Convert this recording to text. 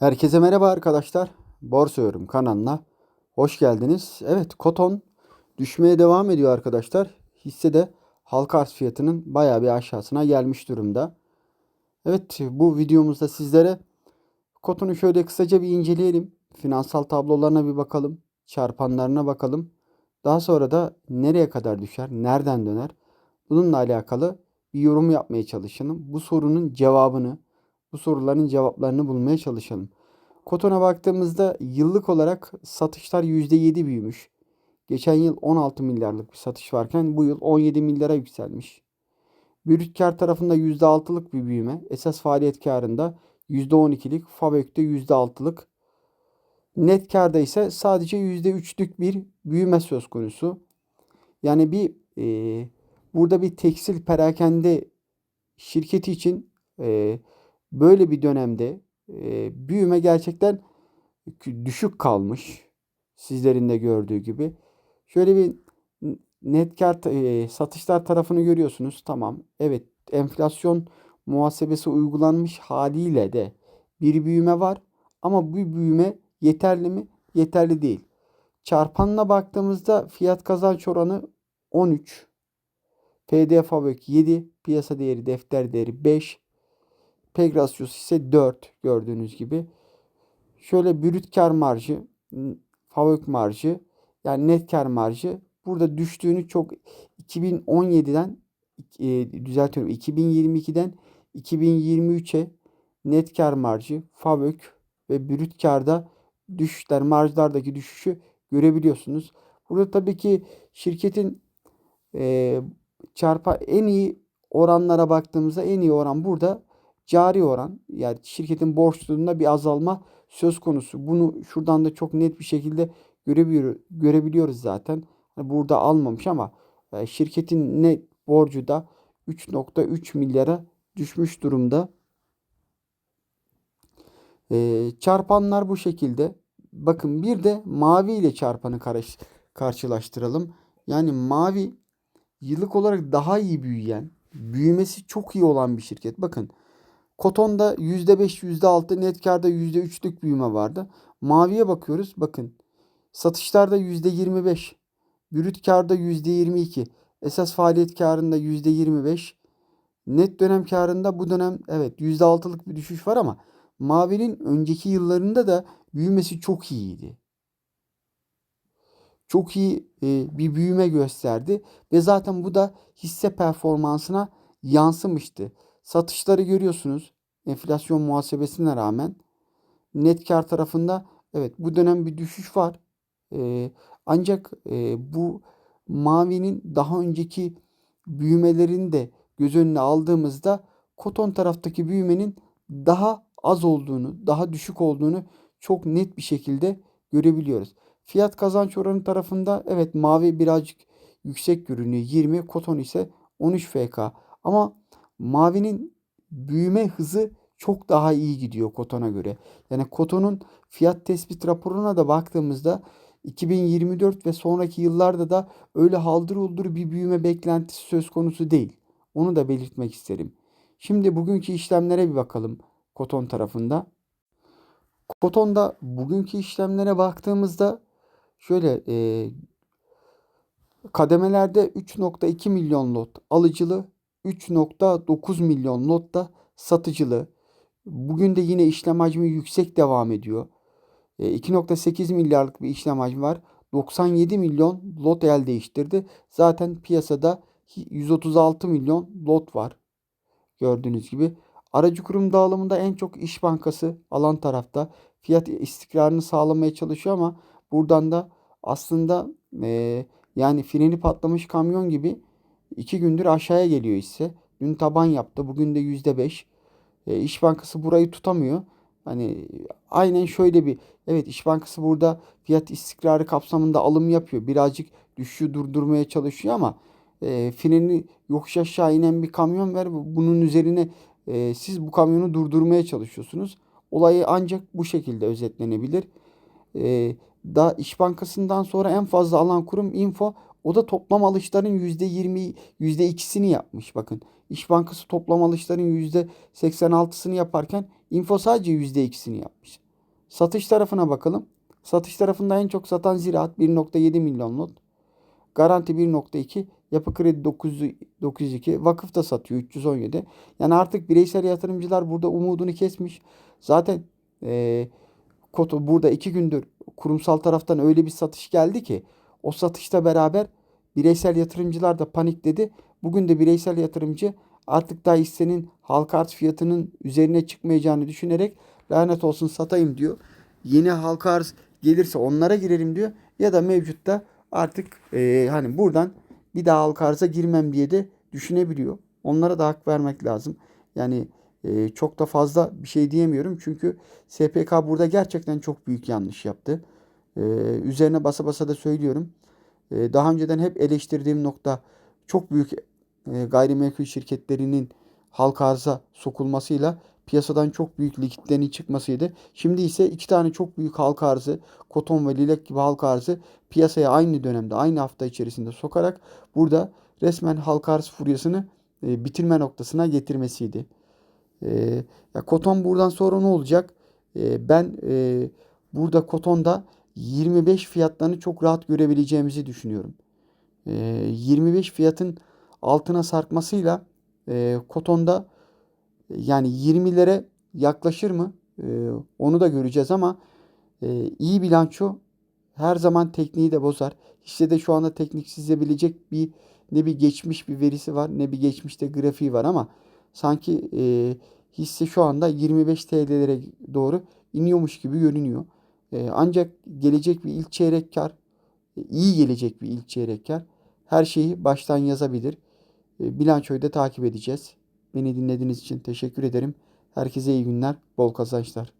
Herkese merhaba arkadaşlar. Borsa Yorum kanalına hoş geldiniz. Evet, Koton düşmeye devam ediyor arkadaşlar. Hisse de halka arz fiyatının bayağı bir aşağısına gelmiş durumda. Evet, bu videomuzda sizlere Koton'u şöyle kısaca bir inceleyelim. Finansal tablolarına bir bakalım. Çarpanlarına bakalım. Daha sonra da nereye kadar düşer, nereden döner? Bununla alakalı bir yorum yapmaya çalışalım. Bu sorunun cevabını, bu soruların cevaplarını bulmaya çalışalım. Koton'a baktığımızda yıllık olarak satışlar %7 büyümüş. Geçen yıl 16 milyarlık bir satış varken bu yıl 17 milyara yükselmiş. Brüt kar tarafında %6'lık bir büyüme. Esas faaliyet karında %12'lik, Fabök'te %6'lık. Net karda ise sadece %3'lük bir büyüme söz konusu. Yani bir e, burada bir tekstil perakende şirketi için e, böyle bir dönemde e, büyüme gerçekten düşük kalmış. Sizlerin de gördüğü gibi. Şöyle bir net kar e, satışlar tarafını görüyorsunuz. Tamam. Evet, enflasyon muhasebesi uygulanmış haliyle de bir büyüme var. Ama bu büyüme yeterli mi? Yeterli değil. Çarpanına baktığımızda fiyat kazanç oranı 13. PD Fabrik 7. Piyasa değeri defter değeri 5. PEG rasyosu ise 4 gördüğünüz gibi. Şöyle brüt kar marjı, fabrik marjı yani net kar marjı burada düştüğünü çok 2017'den e, düzeltiyorum 2022'den 2023'e net kar marjı, fabrik ve brüt karda düşüşler, marjlardaki düşüşü görebiliyorsunuz. Burada tabii ki şirketin e, çarpa en iyi oranlara baktığımızda en iyi oran burada cari oran yani şirketin borçluluğunda bir azalma söz konusu. Bunu şuradan da çok net bir şekilde görebiliyoruz, zaten. Hani burada almamış ama e, şirketin net borcu da 3.3 milyara düşmüş durumda. E, çarpanlar bu şekilde. Bakın bir de mavi ile çarpanı karşılaştıralım. Yani mavi yıllık olarak daha iyi büyüyen, büyümesi çok iyi olan bir şirket. Bakın Koton'da %5, %6, net karda %3'lük büyüme vardı. Maviye bakıyoruz. Bakın satışlarda %25, brüt karda %22, esas faaliyet karında %25, net dönem karında bu dönem evet %6'lık bir düşüş var ama Mavi'nin önceki yıllarında da büyümesi çok iyiydi. Çok iyi e, bir büyüme gösterdi ve zaten bu da hisse performansına yansımıştı. Satışları görüyorsunuz. Enflasyon muhasebesine rağmen net kar tarafında evet bu dönem bir düşüş var. Ee, ancak e, bu mavinin daha önceki büyümelerini de göz önüne aldığımızda koton taraftaki büyümenin daha az olduğunu, daha düşük olduğunu çok net bir şekilde görebiliyoruz. Fiyat kazanç oranı tarafında evet mavi birazcık yüksek görünüyor 20, koton ise 13 FK. Ama Mavinin büyüme hızı çok daha iyi gidiyor Koton'a göre. Yani Koton'un fiyat tespit raporuna da baktığımızda 2024 ve sonraki yıllarda da öyle haldır uldur bir büyüme beklentisi söz konusu değil. Onu da belirtmek isterim. Şimdi bugünkü işlemlere bir bakalım Koton tarafında. Koton'da bugünkü işlemlere baktığımızda şöyle e, kademelerde 3.2 milyon lot alıcılı 3.9 milyon lotta satıcılı. Bugün de yine işlem hacmi yüksek devam ediyor. 2.8 e, milyarlık bir işlem hacmi var. 97 milyon lot el değiştirdi. Zaten piyasada 136 milyon lot var. Gördüğünüz gibi. Aracı kurum dağılımında en çok İş Bankası alan tarafta fiyat istikrarını sağlamaya çalışıyor ama buradan da aslında e, yani freni patlamış kamyon gibi 2 gündür aşağıya geliyor ise. Dün taban yaptı. Bugün de %5. E, İş Bankası burayı tutamıyor. Hani aynen şöyle bir evet İş Bankası burada fiyat istikrarı kapsamında alım yapıyor. Birazcık düşüşü durdurmaya çalışıyor ama e, freni yokuş aşağı inen bir kamyon ver. Bunun üzerine e, siz bu kamyonu durdurmaya çalışıyorsunuz. Olayı ancak bu şekilde özetlenebilir. E, da İş Bankası'ndan sonra en fazla alan kurum Info o da toplam alışların %20, %2'sini yapmış. Bakın İş Bankası toplam alışların %86'sını yaparken Info sadece %2'sini yapmış. Satış tarafına bakalım. Satış tarafında en çok satan Ziraat 1.7 milyon lot. Garanti 1.2, Yapı Kredi 9, 902, Vakıf da satıyor 317. Yani artık bireysel yatırımcılar burada umudunu kesmiş. Zaten e, Koto burada iki gündür kurumsal taraftan öyle bir satış geldi ki o satışla beraber bireysel yatırımcılar da panikledi. Bugün de bireysel yatırımcı artık daha hissenin halka arz fiyatının üzerine çıkmayacağını düşünerek lanet olsun satayım diyor. Yeni halka arz gelirse onlara girerim diyor. Ya da mevcutta artık e, hani buradan bir daha halka arza girmem diye de düşünebiliyor. Onlara da hak vermek lazım. Yani e, çok da fazla bir şey diyemiyorum. Çünkü SPK burada gerçekten çok büyük yanlış yaptı. E, üzerine basa basa da söylüyorum. E, daha önceden hep eleştirdiğim nokta çok büyük e, gayrimenkul şirketlerinin halka arza sokulmasıyla piyasadan çok büyük likitlerin çıkmasıydı. Şimdi ise iki tane çok büyük halka arzı, Koton ve Lilek gibi halka arzı piyasaya aynı dönemde, aynı hafta içerisinde sokarak burada resmen halka arz furyasını e, bitirme noktasına getirmesiydi. E, ya Koton buradan sonra ne olacak? E, ben e, burada Koton'da 25 fiyatlarını çok rahat görebileceğimizi düşünüyorum. E, 25 fiyatın altına sarkmasıyla e, Koton'da yani 20'lere yaklaşır mı? E, onu da göreceğiz ama e, iyi bilanço her zaman tekniği de bozar. Hissede şu anda teknik çizebilecek bir ne bir geçmiş bir verisi var ne bir geçmişte grafiği var ama sanki e, hisse şu anda 25 TL'lere doğru iniyormuş gibi görünüyor. E, ancak gelecek bir ilk çeyrek kar, e, iyi gelecek bir ilk çeyrek kar her şeyi baştan yazabilir. E, bilançoyu da takip edeceğiz. Beni dinlediğiniz için teşekkür ederim. Herkese iyi günler, bol kazançlar.